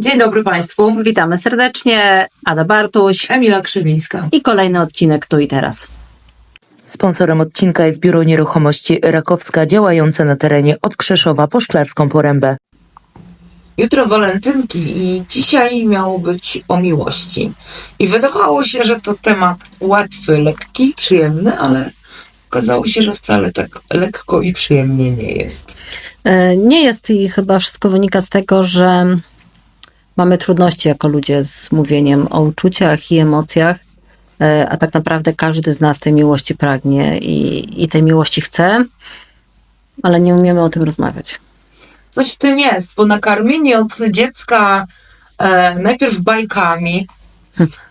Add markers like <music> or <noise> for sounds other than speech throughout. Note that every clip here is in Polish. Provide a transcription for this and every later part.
Dzień dobry Państwu. Witamy serdecznie, Ada Bartuś Emila Krzywińska. i kolejny odcinek Tu i Teraz. Sponsorem odcinka jest Biuro Nieruchomości Rakowska działające na terenie od Krzeszowa po Szklarską Porębę. Jutro walentynki i dzisiaj miało być o miłości. I wydawało się, że to temat łatwy, lekki, przyjemny, ale okazało się, że wcale tak lekko i przyjemnie nie jest. E, Nie jest i chyba wszystko wynika z tego, że mamy trudności jako ludzie z mówieniem o uczuciach i emocjach, e, a tak naprawdę każdy z nas tej miłości pragnie i, i tej miłości chce, ale nie umiemy o tym rozmawiać. Coś w tym jest, bo nakarmienie od dziecka e, najpierw bajkami,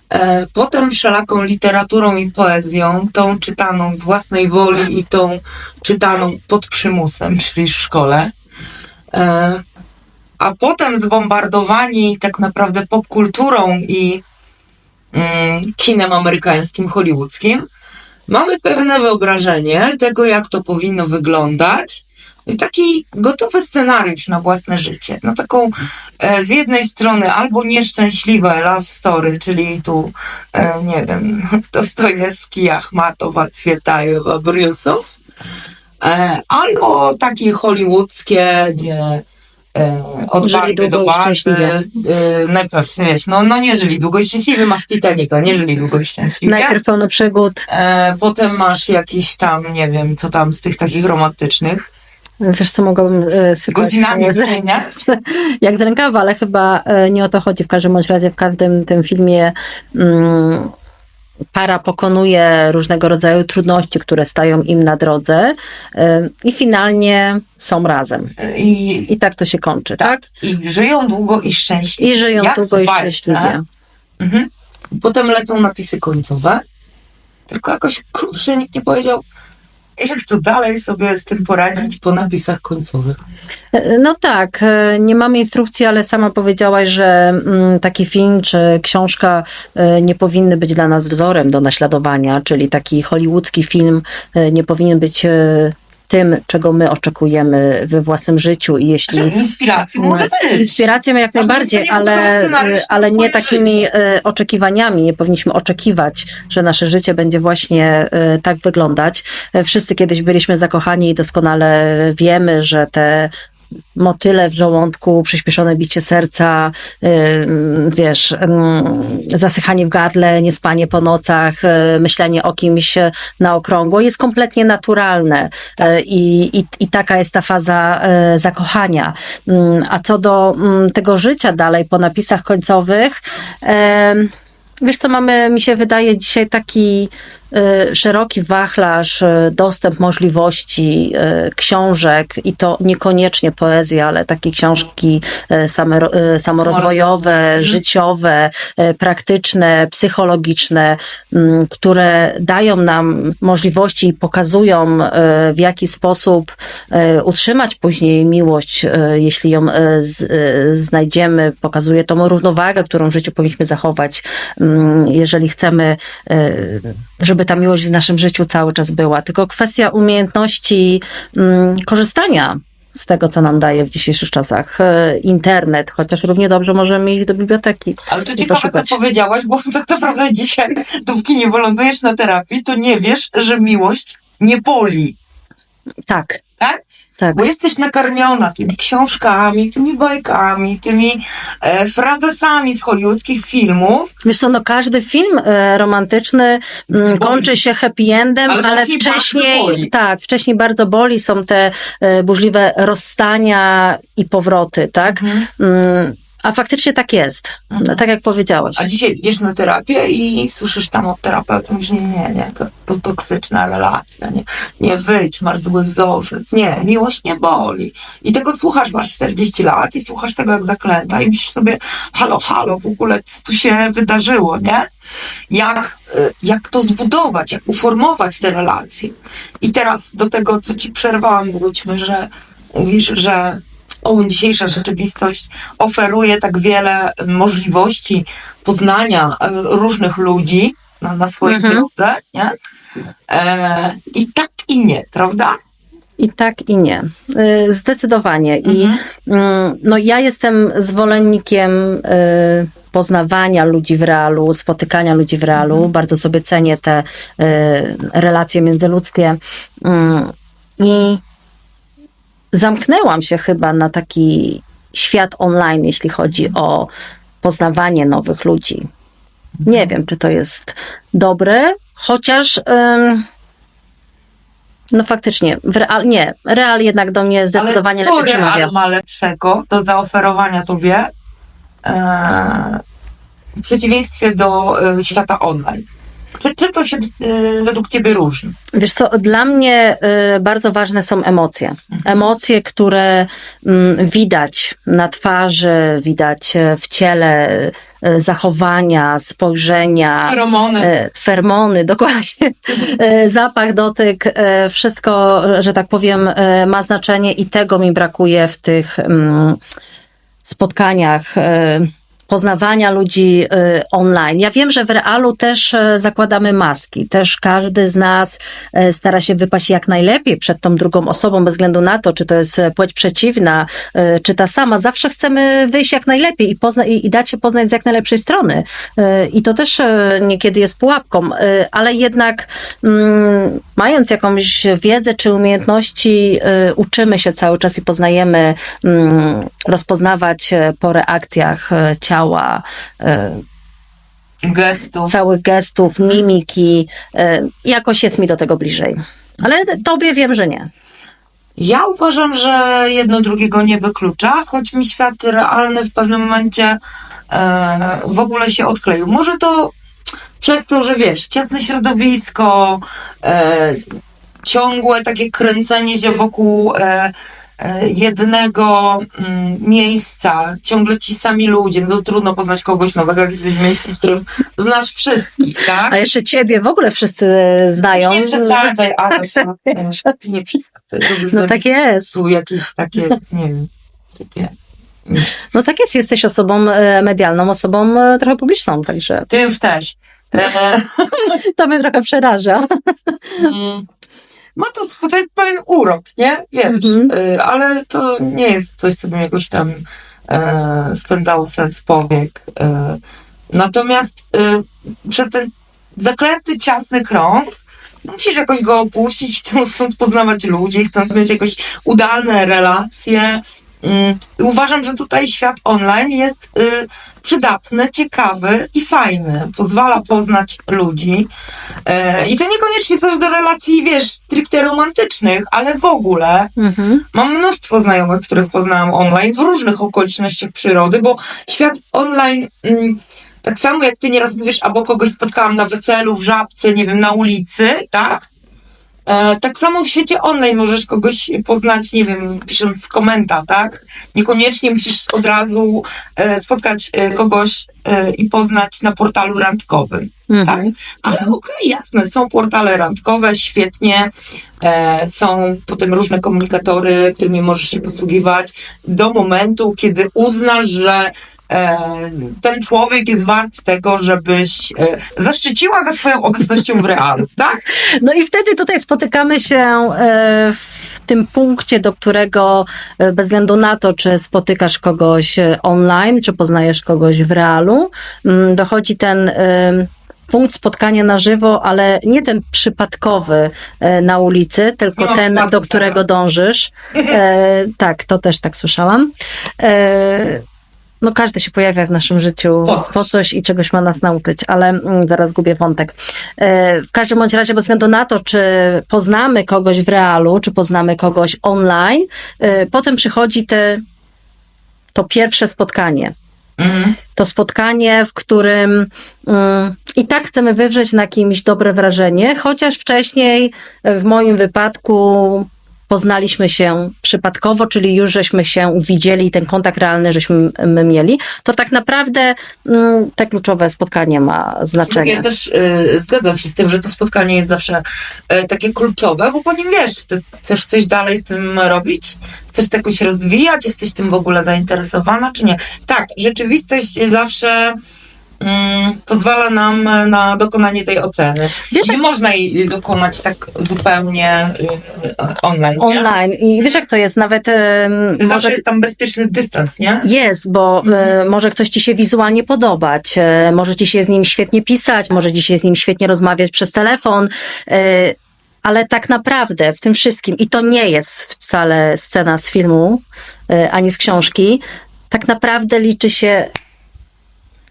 e, potem wszelaką literaturą i poezją, tą czytaną z własnej woli i tą czytaną pod przymusem, czyli w szkole. E, a potem zbombardowani tak naprawdę popkulturą i mm, kinem amerykańskim, hollywoodzkim, mamy pewne wyobrażenie tego, jak to powinno wyglądać. I taki gotowy scenariusz na własne życie. Na taką e, z jednej strony albo nieszczęśliwe love story, czyli tu, e, nie wiem, <laughs> Dostojewski, Achmatowa, Cwietajewa, Briusow, e, albo takie hollywoodzkie, gdzie e, od Żyli barwy długo do szczęśliwie. e, najpierw, wiesz, no, no nie żyli długo i szczęśliwie, masz Titanica, nie żyli długo i szczęśliwie. Najpierw pełno przygód. E, potem masz jakieś tam, nie wiem, co tam z tych takich romantycznych. Wiesz co, mogłabym e, sypać Godzinami z- zmieniać. <laughs> jak z rękawa, ale chyba e, nie o to chodzi. W każdym bądź razie w każdym tym filmie mm, para pokonuje różnego rodzaju trudności, które stają im na drodze e, i finalnie są razem. I, I tak to się kończy, tak? I żyją długo i szczęśliwie. I żyją Jak długo i bajce. szczęśliwie. Mhm. Potem lecą napisy końcowe. Tylko jakoś, kurczę, nikt nie powiedział, jak to dalej sobie z tym poradzić po napisach końcowych. E, No tak, e, nie mamy instrukcji, ale sama powiedziałaś, że mm, taki film czy książka e, nie powinny być dla nas wzorem do naśladowania, czyli taki hollywoodzki film nie powinien być tym, czego my oczekujemy we własnym życiu i jeśli Znaczy, inspiracji może być. Inspiracją jak najbardziej, nie ale, na ale nie takimi życie. e, oczekiwaniami. Nie powinniśmy oczekiwać, że nasze życie będzie właśnie e, tak wyglądać. E, Wszyscy kiedyś byliśmy zakochani i doskonale wiemy, że te motyle w żołądku, przyspieszone bicie serca, y, wiesz, mm, zasychanie w gardle, niespanie po nocach, y, myślenie o kimś na okrągło jest kompletnie naturalne Y, i, i, i taka jest ta faza y, zakochania. Mm, A co do mm, tego życia dalej po napisach końcowych, Wiesz co, mamy, mi się wydaje, dzisiaj taki y, szeroki wachlarz, y, dostęp możliwości, y, książek i to niekoniecznie poezja, ale takie książki y, same, y, samorozwojowe, życiowe, y, praktyczne, psychologiczne, mm, które dają nam możliwości i pokazują, y, w jaki sposób y, utrzymać później miłość, y, jeśli ją y, y, znajdziemy, pokazuje tą równowagę, którą w życiu powinniśmy zachować, mm, jeżeli chcemy, y, żeby ta miłość w naszym życiu cały czas była. Tylko kwestia umiejętności mm, korzystania z tego, co nam daje w dzisiejszych czasach y, internet, chociaż równie dobrze możemy iść do biblioteki. Ale to ciekawe, poszukać. co powiedziałaś, bo tak naprawdę dzisiaj, dopóki nie wylądujesz na terapii, to nie wiesz, że miłość nie boli, Tak, tak? Tak. Bo jesteś nakarmiona tymi książkami, tymi bajkami, tymi e, frazesami z hollywoodzkich filmów. Wiesz co, no każdy film e, romantyczny mm, Boli. kończy się happy endem, Ale ale, wcześniej bardzo wcześniej, boli. tak, wcześniej bardzo boli, są te e, burzliwe rozstania i powroty, tak? Mm, a faktycznie tak jest, Mhm. tak jak powiedziałaś. A dzisiaj idziesz na terapię i słyszysz tam od terapeuty, mówisz, nie, nie, nie, to, to toksyczna relacja, nie, nie wyjdź, masz zły wzorzec, nie, miłość nie boli. I tego słuchasz, masz 40 lat i słuchasz tego jak zaklęta i myślisz sobie, halo, halo, w ogóle co tu się wydarzyło, nie? Jak, y, jak to zbudować, jak uformować te relacje. I teraz do tego, co ci przerwałam, wróćmy, że mówisz, że dzisiejsza rzeczywistość oferuje tak wiele możliwości poznania e, różnych ludzi na, na swojej Mhm. drodze, nie? E, I tak i nie, prawda? I tak, i nie. Y, Zdecydowanie. I Mhm. mm, no, ja jestem zwolennikiem y, poznawania ludzi w realu, spotykania ludzi w realu. Bardzo sobie cenię te relacje międzyludzkie. Mm, I zamknęłam się chyba na taki świat online, jeśli chodzi o poznawanie nowych ludzi. Nie wiem, czy to jest dobre, chociaż. ym, no faktycznie, w real, nie, real jednak do mnie zdecydowanie Ale co lepiej przemawia. Real ma lepszego do zaoferowania tobie e, w przeciwieństwie do e, świata online? Czy, czym to się e, według ciebie różni? Wiesz co, dla mnie y, bardzo ważne są emocje. Emocje, które mm, widać na twarzy, widać e, w ciele, e, zachowania, spojrzenia. Feromony. E, fermony, <laughs> dokładnie. E, Zapach, dotyk, e, wszystko, że tak powiem, e, ma znaczenie i tego mi brakuje w tych mm, spotkaniach. e, Poznawania ludzi e, online. Ja wiem, że w realu też e, zakładamy maski. Też każdy z nas e, stara się wypaść jak najlepiej przed tą drugą osobą, bez względu na to, czy to jest płeć przeciwna, czy ta sama. Zawsze chcemy wyjść jak najlepiej i, pozna- i, dać się poznać z jak najlepszej strony. I to też niekiedy jest pułapką, ale jednak mm, mając jakąś wiedzę czy umiejętności, uczymy się cały czas i poznajemy, mm, rozpoznawać po reakcjach e, ciała, e, Gestów. całych gestów, mimiki. e, Jakoś jest mi do tego bliżej. Ale tobie wiem, że nie. Ja uważam, że jedno drugiego nie wyklucza, choć mi świat realny w pewnym momencie e, w ogóle się odkleił. Może to przez to, że wiesz, ciasne środowisko, e, ciągłe takie kręcenie się wokół e, jednego mm, miejsca, ciągle ci sami ludzie, no to trudno poznać kogoś nowego, jak jesteś w miejscu, w którym znasz wszystkich, tak? A jeszcze ciebie w ogóle wszyscy znają. Nie przesadzaj, ale e, nie przesadzaj. No tak jest. tu jakieś takie, nie wiem, takie... No tak jest, jesteś osobą e, medialną, osobą e, trochę publiczną, także Ty już też. E, <laughs> to mnie trochę przeraża. mm, ma to, to jest pewien urok, nie? Wiesz, Mhm. e, ale to nie jest coś, co bym jakoś tam e, spędzało sens powiek. E, natomiast e, przez ten zaklęty, ciasny krąg musisz jakoś go opuścić, chcąc, chcąc poznawać ludzi, chcąc mieć jakoś udane relacje. Mm, Uważam, że tutaj świat online jest y, przydatny, ciekawy i fajny. Pozwala poznać ludzi. E, I to niekoniecznie też do relacji, wiesz, stricte romantycznych, ale w ogóle Mhm. Mam mnóstwo znajomych, których poznałam online w różnych okolicznościach przyrody, bo świat online, mm, tak samo jak ty nieraz mówisz, albo kogoś spotkałam na weselu, w żabce, nie wiem, na ulicy, tak? E, tak samo w świecie online możesz kogoś poznać, nie wiem, pisząc komenta, tak? Niekoniecznie musisz od razu e, spotkać e, kogoś i poznać na portalu randkowym. Mhm. Ale okej, jasne, są portale randkowe, świetnie. Są potem różne komunikatory, którymi możesz się posługiwać do momentu, kiedy uznasz, że ten człowiek jest wart tego, żebyś e, zaszczyciła go swoją obecnością w realu, <laughs> tak? No i wtedy tutaj spotykamy się e, w tym punkcie, do którego e, bez względu na to, czy spotykasz kogoś e, online, czy poznajesz kogoś w realu, mm, dochodzi ten e, punkt spotkania na żywo, ale nie ten przypadkowy e, na ulicy, tylko ma ten, do którego dążysz. E, <laughs> tak, to też tak słyszałam. E, no każdy się pojawia w naszym życiu Po coś. po coś i czegoś ma nas nauczyć, ale mm, zaraz gubię wątek. E, W każdym bądź razie, bez względu na to, czy poznamy kogoś w realu, czy poznamy kogoś online, e, potem przychodzi te, to pierwsze spotkanie. Mhm. To spotkanie, w którym mm, i tak chcemy wywrzeć na kimś dobre wrażenie, chociaż wcześniej w moim wypadku poznaliśmy się przypadkowo, czyli już żeśmy się widzieli i ten kontakt realny żeśmy my mieli, to tak naprawdę mm, te kluczowe spotkanie ma znaczenie. Ja też y, zgadzam się z tym, że to spotkanie jest zawsze y, takie kluczowe, bo po nim wiesz, czy ty chcesz coś dalej z tym robić, chcesz to jakoś rozwijać, jesteś tym w ogóle zainteresowana, czy nie. Tak, rzeczywistość jest zawsze pozwala nam e, na dokonanie tej oceny. Wiesz, nie jak- można jej dokonać tak zupełnie y, online. Nie? online i wiesz jak to jest, nawet Zawsze może jest tam bezpieczny dystans, nie? Jest, bo e, może ktoś ci się wizualnie podobać, e, może ci się z nim świetnie pisać, może ci się z nim świetnie rozmawiać przez telefon, e, ale tak naprawdę w tym wszystkim, i to nie jest wcale scena z filmu e, ani z książki, tak naprawdę liczy się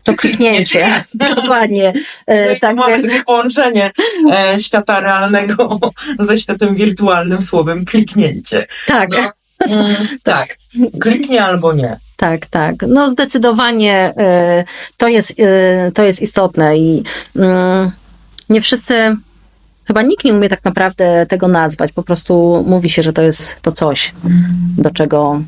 to kliknięcie. <laughs> Dokładnie. No E, i tak mamy więc. <laughs> połączenie e, świata realnego <laughs> ze światem wirtualnym słowem kliknięcie. Tak. No, mm, tak, kliknie albo nie. Tak, tak. No zdecydowanie y, to jest, y, to jest istotne i mm, nie wszyscy, chyba nikt nie umie tak naprawdę tego nazwać. Po prostu mówi się, że to jest to coś, do czego,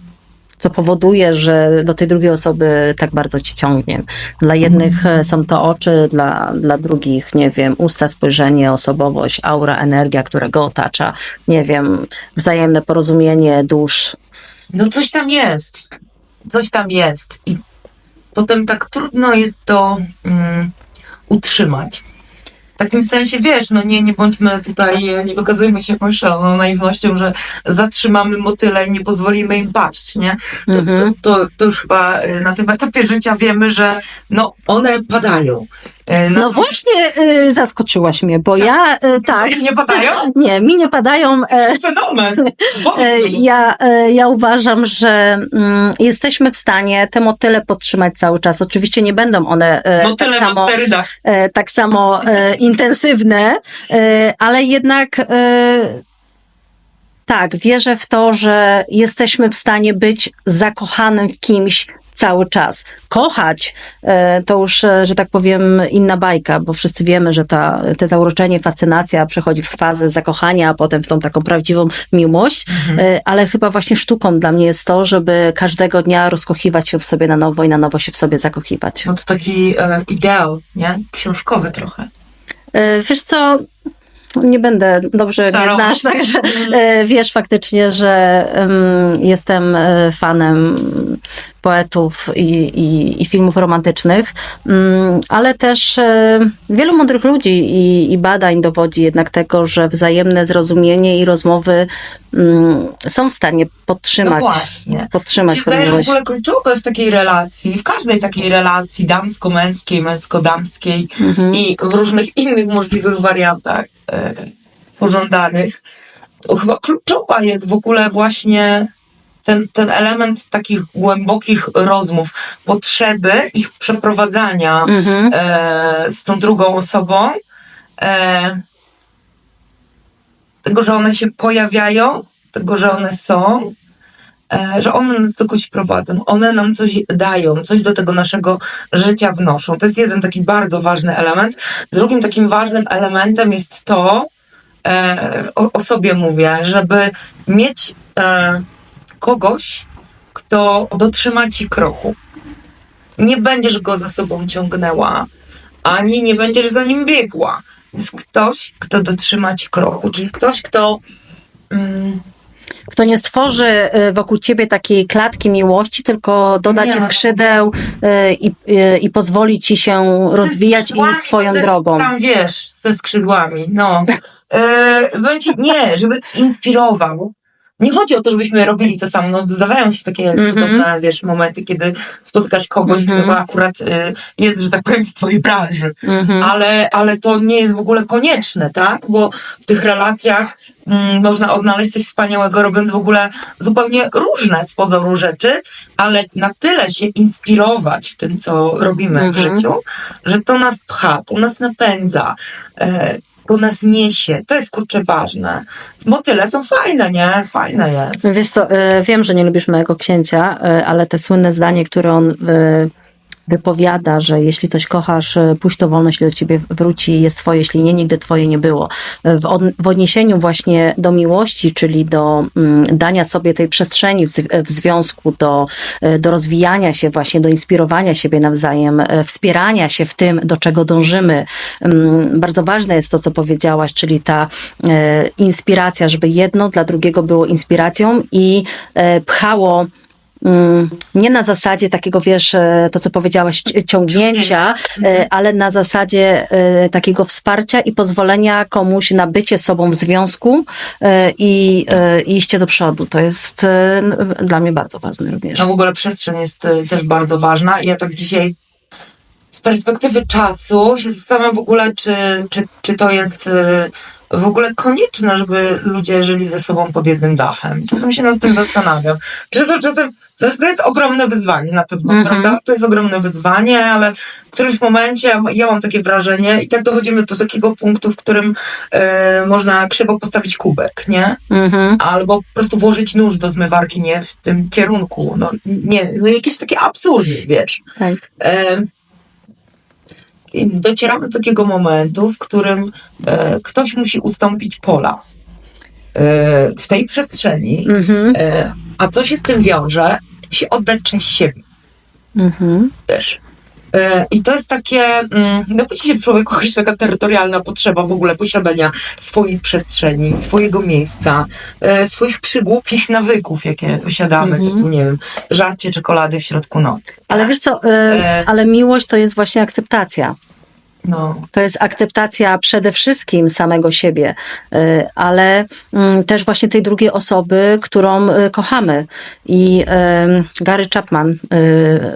co powoduje, że do tej drugiej osoby tak bardzo ci ciągnie. Dla jednych e, są to oczy, dla, dla drugich, nie wiem, usta, spojrzenie, osobowość, aura, energia, która go otacza, nie wiem, wzajemne porozumienie dusz. No coś tam jest. Coś tam jest. I potem tak trudno jest to mm, utrzymać. W takim sensie, wiesz, no nie, nie bądźmy tutaj, e, nie wykazujmy się jakąś szaloną naiwnością, że zatrzymamy motyle i nie pozwolimy im paść, nie? To, Mhm. to, to, to już chyba e, na tym etapie życia wiemy, że no one padają. E, No właśnie y, zaskoczyłaś mnie, bo ja y, <laughs> tak. Nie padają? <laughs> Nie, mi nie padają. Fenomen! mi. ja, ja uważam, że mm, jesteśmy w stanie te motyle podtrzymać cały czas. Oczywiście nie będą one Motyle tak na samo, tak samo intensywne, ale jednak tak, wierzę w to, że jesteśmy w stanie być zakochanym w kimś cały czas. Kochać e, to już, e, że tak powiem, inna bajka, bo wszyscy wiemy, że ta, te zauroczenie, fascynacja przechodzi w fazę zakochania, a potem w tą taką prawdziwą miłość, e, ale chyba właśnie sztuką dla mnie jest to, żeby każdego dnia rozkochiwać się w sobie na nowo i na nowo się w sobie zakochiwać. No to taki e, ideał, nie? Książkowy trochę. E, Wiesz co, nie będę, dobrze mnie Czarą. znasz, także wiesz faktycznie, że em, jestem fanem poetów i, i, i filmów romantycznych, mm, ale też e, wielu mądrych ludzi i, i badań dowodzi jednak tego, że wzajemne zrozumienie i rozmowy mm, są w stanie No podtrzymać, właśnie. podtrzymać wydaje, że w ogóle kluczowe w takiej relacji, w każdej takiej relacji damsko-męskiej, męsko-damskiej Mhm. i w różnych innych możliwych wariantach e, pożądanych, to chyba kluczowa jest w ogóle właśnie ten, ten element takich głębokich rozmów, potrzeby ich przeprowadzania Mhm. e, z tą drugą osobą, e, tego, że one się pojawiają, tego, że one są, e, że one nas do kogoś prowadzą, one nam coś dają, coś do tego naszego życia wnoszą. To jest jeden taki bardzo ważny element. Drugim takim ważnym elementem jest to, e, o, o sobie mówię, żeby mieć e, kogoś, kto dotrzyma ci kroku. Nie będziesz go za sobą ciągnęła, ani nie będziesz za nim biegła. Jest ktoś, kto dotrzyma ci kroku, czyli ktoś, kto mm, Kto nie stworzy y, wokół ciebie takiej klatki miłości, tylko doda Nie ci skrzydeł y, i, y, i pozwoli ci się rozwijać i swoją drogą. Tam wiesz, ze skrzydłami, no. Będzie, nie, żeby inspirował. Nie chodzi o to, żebyśmy robili to samo. No, zdarzają się takie Mhm. cudowne, wiesz, momenty, kiedy spotykasz kogoś, Mhm. kto akurat e, jest, że tak powiem, z twojej branży. Mhm. ale, ale to nie jest w ogóle konieczne, tak? Bo w tych relacjach mm, można odnaleźć coś wspaniałego, robiąc w ogóle zupełnie różne z pozoru rzeczy, ale na tyle się inspirować w tym, co robimy w Mhm. życiu, że to nas pcha, to nas napędza. E, to nas niesie. To jest kurczę ważne. Motyle są fajne, nie? Fajne jest. Wiesz co, y, wiem, że nie lubisz mojego księcia, y, ale te słynne zdanie, które on y, wypowiada, że jeśli coś kochasz, y, puść to wolność do ciebie wróci, jest twoje, jeśli nie, nigdy twoje nie było. Y, W, od, w odniesieniu właśnie do miłości, czyli do mm, dania sobie tej przestrzeni w, w związku, do, y, do rozwijania się właśnie, do inspirowania siebie nawzajem, wspierania się w tym, do czego dążymy. Mm, Bardzo ważne jest to, co powiedziałaś, czyli ta e, inspiracja, żeby jedno dla drugiego było inspiracją i e, pchało nie na zasadzie takiego, wiesz, e, to co powiedziałaś, ci- ciągnięcia, e, ale na zasadzie e, takiego wsparcia i pozwolenia komuś na bycie sobą w związku i i iście do przodu. To jest dla mnie bardzo ważne również. No w ogóle przestrzeń jest też bardzo ważna. I Ja tak dzisiaj z perspektywy czasu się zastanawiam w ogóle, czy, czy, czy to jest w ogóle konieczne, żeby ludzie żyli ze sobą pod jednym dachem. Czasem się nad tym zastanawiam. Czasem, czasem to jest- to jest ogromne wyzwanie na pewno, Mhm. prawda? To jest ogromne wyzwanie, ale w którymś momencie ja mam takie wrażenie i tak dochodzimy do takiego punktu, w którym y, można krzywo postawić kubek, nie? Mhm. albo po prostu włożyć nóż do zmywarki nie w tym kierunku. No, nie, no jakieś takie absurdy, wiesz. Tak. I docieramy do takiego momentu, w którym e, ktoś musi ustąpić pola e, w tej przestrzeni, Mhm. e, a co się z tym wiąże? Musi oddać część siebie, Mhm. wiesz. E, I to jest takie, mm, no budzi się w człowieku jakaś taka terytorialna potrzeba w ogóle posiadania swojej przestrzeni, swojego miejsca, e, swoich przygłupich nawyków, jakie posiadamy, Mhm. typu, nie wiem, żarcie czekolady w środku nocy. Ale wiesz co, E. ale miłość to jest właśnie akceptacja. No, To jest akceptacja przede wszystkim samego siebie, y, ale mm, też właśnie tej drugiej osoby, którą y, kochamy. I ym, Gary Chapman, y,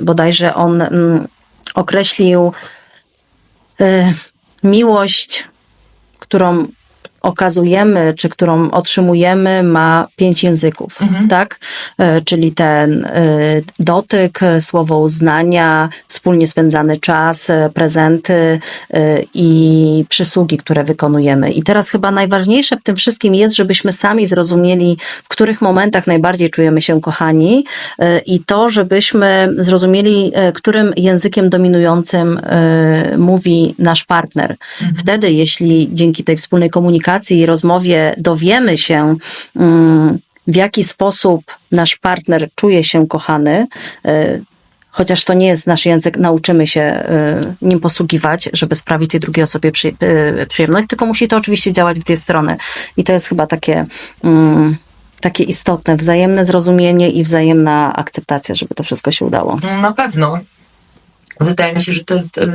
bodajże on mm, określił y, miłość, którą okazujemy, czy którą otrzymujemy, ma pięć języków, Mhm. tak? E, Czyli ten e, dotyk, słowo uznania, wspólnie spędzany czas, e, prezenty i przysługi, które wykonujemy. I teraz chyba najważniejsze w tym wszystkim jest, żebyśmy sami zrozumieli, w których momentach najbardziej czujemy się kochani i to, żebyśmy zrozumieli, którym językiem dominującym mówi nasz partner. Wtedy, jeśli dzięki tej wspólnej komunikacji i rozmowie dowiemy się, mm, w jaki sposób nasz partner czuje się kochany, e, chociaż to nie jest nasz język, nauczymy się e, nim posługiwać, żeby sprawić tej drugiej osobie e, przyjemność, tylko musi to oczywiście działać w dwie strony. I to jest chyba takie. mm, Takie istotne, wzajemne zrozumienie i wzajemna akceptacja, żeby to wszystko się udało. no na pewno. Wydaje mi się, że to jest y,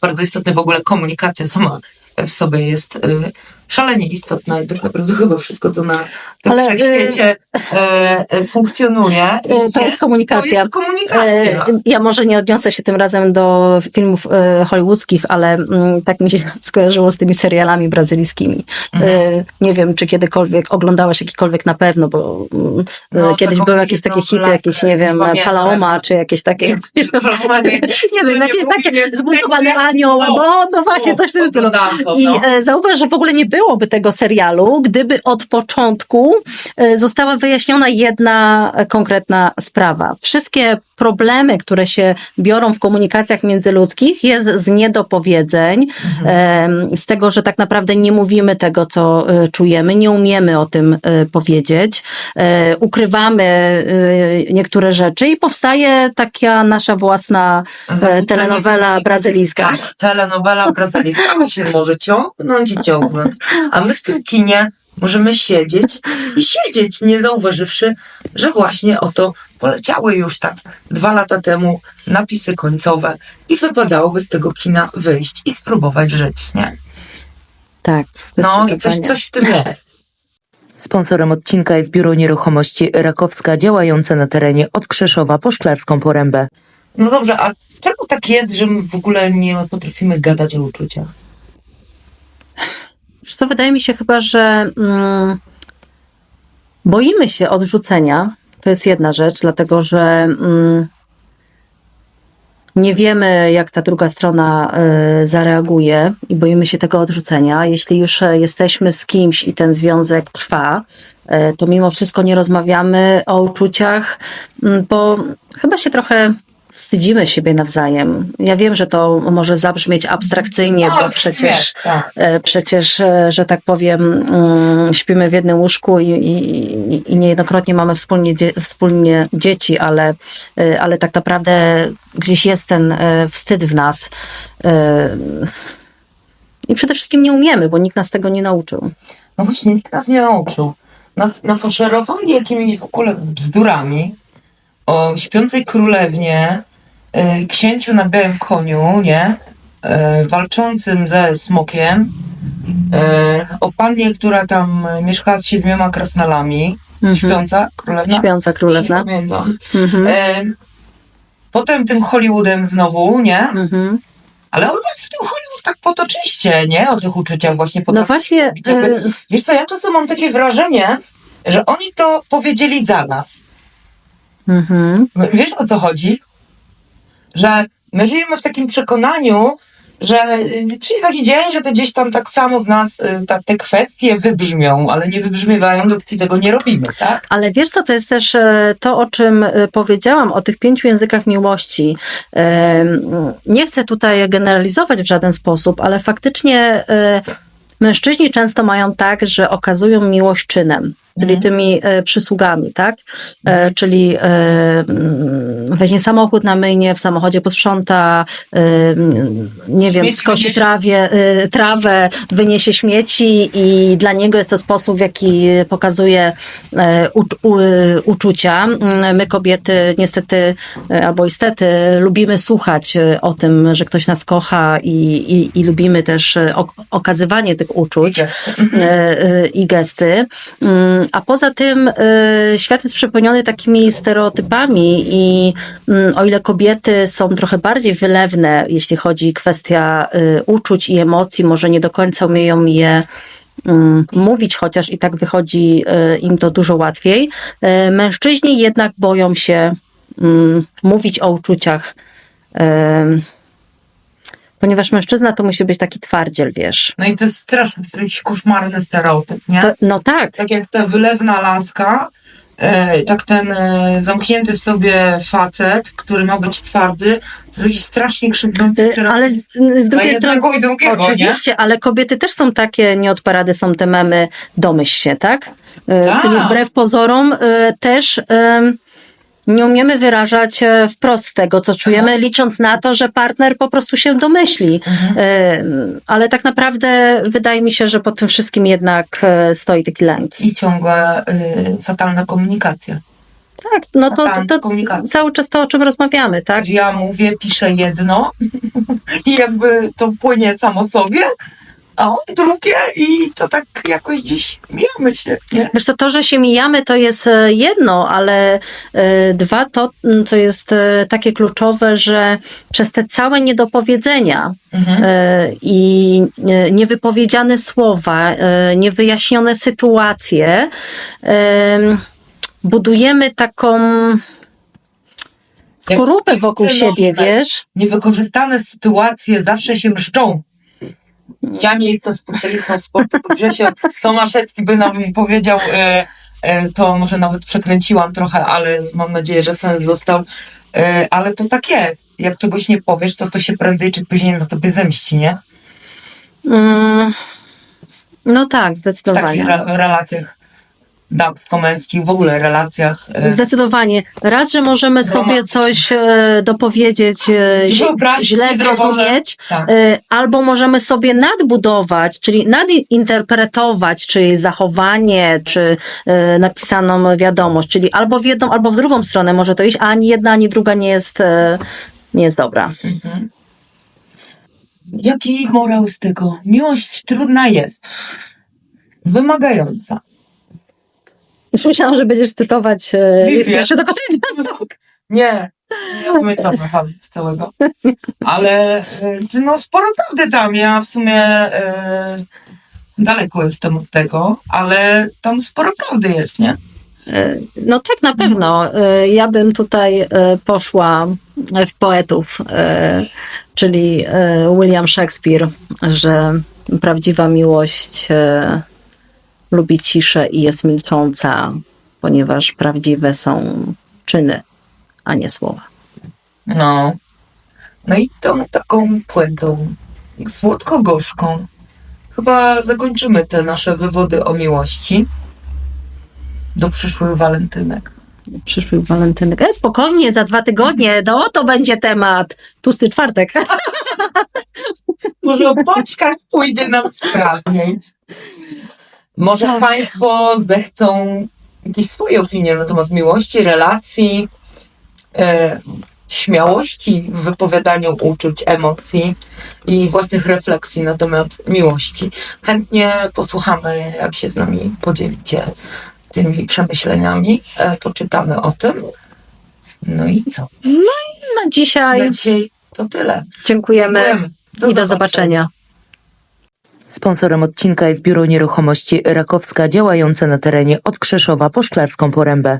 bardzo istotne w ogóle komunikacja sama w sobie jest y, szalenie istotna i tak naprawdę chyba wszystko, co na tym Ale, y, wszechświecie e, e, funkcjonuje. to jest komunikacja. To jest komunikacja. E, Ja może nie odniosę się tym razem do filmów hollywoodzkich, ale mm, tak mi się <laughs> skojarzyło z tymi serialami brazylijskimi. Mhm. Nie wiem, czy kiedykolwiek oglądałaś jakikolwiek na pewno, bo No, kiedyś były jakieś takie hity, laskę, jakieś, nie nie wiem, pamiętam. Palaoma, czy jakieś takie, Paloma nie- <laughs> nie wiem, jakieś takie zbudowane anioł, albo no właśnie coś w tym stylu. I no. e, zauważ, że w ogóle nie byłoby tego serialu, gdyby od początku e, została wyjaśniona jedna konkretna sprawa. Wszystkie problemy, które się biorą w komunikacjach międzyludzkich, jest z niedopowiedzeń, em, z tego, że tak naprawdę nie mówimy tego, co e, czujemy, nie umiemy o tym e, powiedzieć, e, ukrywamy niektóre rzeczy i powstaje taka nasza własna telenowela brazylijska. Telenowela brazylijska to się może ciągnąć i ciągnąć. A my w tym kinie możemy siedzieć i siedzieć, nie zauważywszy, że właśnie oto poleciały już tak dwa lata temu napisy końcowe i wypadałoby z tego kina wyjść i spróbować żyć, nie? Tak, No i coś, coś w tym jest. <laughs> Sponsorem odcinka jest Biuro Nieruchomości Rakowska działające na terenie od Krzeszowa po Szklarską Porębę. No dobrze, a czemu tak jest, że my w ogóle nie potrafimy gadać o uczuciach? Wiesz co, wydaje mi się chyba, że mm, boimy się odrzucenia. To jest jedna rzecz, dlatego że mm, nie wiemy, jak ta druga strona y, zareaguje i boimy się tego odrzucenia. Jeśli już e, jesteśmy z kimś i ten związek trwa, y, to mimo wszystko nie rozmawiamy o uczuciach, mm, bo chyba się trochę wstydzimy siebie nawzajem. Ja wiem, że to może zabrzmieć abstrakcyjnie, bo Tak, przecież tak. E, Przecież, e, że tak powiem, mm, śpimy w jednym łóżku i, i, i niejednokrotnie mamy wspólnie, dzie, wspólnie dzieci, ale, e, ale tak naprawdę gdzieś jest ten wstyd w nas. I przede wszystkim nie umiemy, bo nikt nas tego nie nauczył. No właśnie, nikt nas nie nauczył. Nas nafaszerowali jakimiś w ogóle bzdurami o śpiącej królewnie, e, księciu na białym koniu, nie? E, walczącym ze smokiem, e, o pannie, która tam mieszkała z siedmioma krasnalami, Mhm. śpiąca królewna. Śpiąca królewna. Nie pamiętam. Mhm. Potem tym Hollywoodem znowu, nie? Mhm. Ale on tak w tym Hollywood tak potoczyście, nie? O tych uczuciach właśnie No potrafi właśnie. Jakby, e, wiesz co, ja czasem mam takie wrażenie, że oni to powiedzieli za nas. Mhm. Wiesz o co chodzi? Że my żyjemy w takim przekonaniu, że y, przyjdzie taki dzień, że to gdzieś tam tak samo z nas y, ta, te kwestie wybrzmią, ale nie wybrzmiewają, dopóki tego nie robimy, tak? Ale wiesz co, to jest też e, to, o czym e, powiedziałam, o tych pięciu językach miłości. E, Nie chcę tutaj generalizować w żaden sposób, ale faktycznie mężczyźni często mają tak, że okazują miłość czynem. Czyli Mhm. tymi e, przysługami, tak? E, czyli e, mm, weźmie samochód na myjnie, w samochodzie posprząta, e, mm, nie wiem, Śmieci skosi wyniesie. trawie, e, trawę, wyniesie śmieci i dla niego jest to sposób, w jaki pokazuje e, ucz- u, uczucia. Mm, My kobiety niestety, e, albo istety, lubimy słuchać e, o tym, że ktoś nas kocha i, i, i lubimy też e, ok- okazywanie tych uczuć I gesty. e, e, i gesty. Mm, A poza tym e, świat jest przepełniony takimi stereotypami i mm, o ile kobiety są trochę bardziej wylewne, jeśli chodzi kwestia e, uczuć i emocji, może nie do końca umieją je mm, mówić, chociaż i tak wychodzi e, im to dużo łatwiej. Mężczyźni jednak boją się mm, mówić o uczuciach. Ponieważ mężczyzna to musi być taki twardziel, wiesz. No i to jest straszny, to jest jakiś koszmarny stereotyp, nie? To, no tak, tak jak ta wylewna laska, e, tak ten e, zamknięty w sobie facet, który ma być twardy, to jest jakiś strasznie krzywdzący Y, stereotyp. Ale z, z drugiej strony, jednego i drugiego, oczywiście, ale kobiety też są takie, nie od parady są te memy, domyśl się, tak? Y, Tak. Wbrew pozorom y, też nie umiemy wyrażać e, wprost tego, co czujemy, licząc na to, że partner po prostu się domyśli. Mhm. Y, Ale tak naprawdę wydaje mi się, że pod tym wszystkim jednak e, stoi taki lęk. I ciągła y, fatalna komunikacja. Tak, no to, to, komunikacja. cały czas to, o czym rozmawiamy, tak? Ja mówię, piszę jedno <laughs> i jakby to płynie samo sobie, a on drugie i to tak jakoś gdzieś mijamy się. Nie? Wiesz co, to, że się mijamy, to jest e, jedno, ale e, dwa, to, m, co jest e, takie kluczowe, że przez te całe niedopowiedzenia Mhm. i niewypowiedziane słowa, niewyjaśnione sytuacje, budujemy taką skorupę wokół siebie, nożnej. wiesz? Niewykorzystane sytuacje zawsze się mszczą. Ja nie jestem specjalistą od sportu, to Grzesio Tomaszewski by nam powiedział, e, e, to może nawet przekręciłam trochę, ale mam nadzieję, że sens został. E, ale to tak jest. Jak czegoś nie powiesz, to to się prędzej czy później na tobie zemści, nie? Mm, no tak, W takich zdecydowanie. re- relacjach damsko-męskich, w ogóle relacjach. e, Zdecydowanie. Raz, że możemy sobie coś e, dopowiedzieć, e, źle- Wyobrazić zrozumieć, tak. e, albo możemy sobie nadbudować, czyli nadinterpretować czyjeś zachowanie, czy e, napisaną wiadomość, czyli albo w jedną, albo w drugą stronę może to iść, a ani jedna, ani druga nie jest, e, nie jest dobra. Mhm. Jaki morał z tego? Miłość trudna jest. Wymagająca. Już myślałam, że będziesz cytować e, Biblię. pierwszy do Koryntian. Nie, nie pamiętam z całego. Ale e, ty, no sporo prawdy tam. Ja w sumie e, daleko jestem od tego, ale tam sporo prawdy jest, nie? No tak, na pewno. E, Ja bym tutaj e, poszła w poetów, e, czyli e, William Shakespeare, że prawdziwa miłość e, lubi ciszę i jest milcząca, ponieważ prawdziwe są czyny, a nie słowa. No. No i tą taką puentą słodko-gorzką chyba zakończymy te nasze wywody o miłości do przyszłych walentynek. Przyszłych walentynek. E, spokojnie, za dwa tygodnie, no to będzie temat. Tłusty czwartek. <laughs> Może o pączkach pójdzie nam sprawniej. Może Państwo zechcą jakieś swoje opinie na temat miłości, relacji, e, śmiałości w wypowiadaniu uczuć, emocji i własnych refleksji na temat miłości. Chętnie posłuchamy, jak się z nami podzielicie tymi przemyśleniami, e, poczytamy o tym. No i co? Na dzisiaj Na dzisiaj to tyle. dziękujemy, Dziękujemy. i do zobaczenia. Sponsorem odcinka jest Biuro Nieruchomości Rakowska działające na terenie od Krzeszowa po Szklarską Porębę.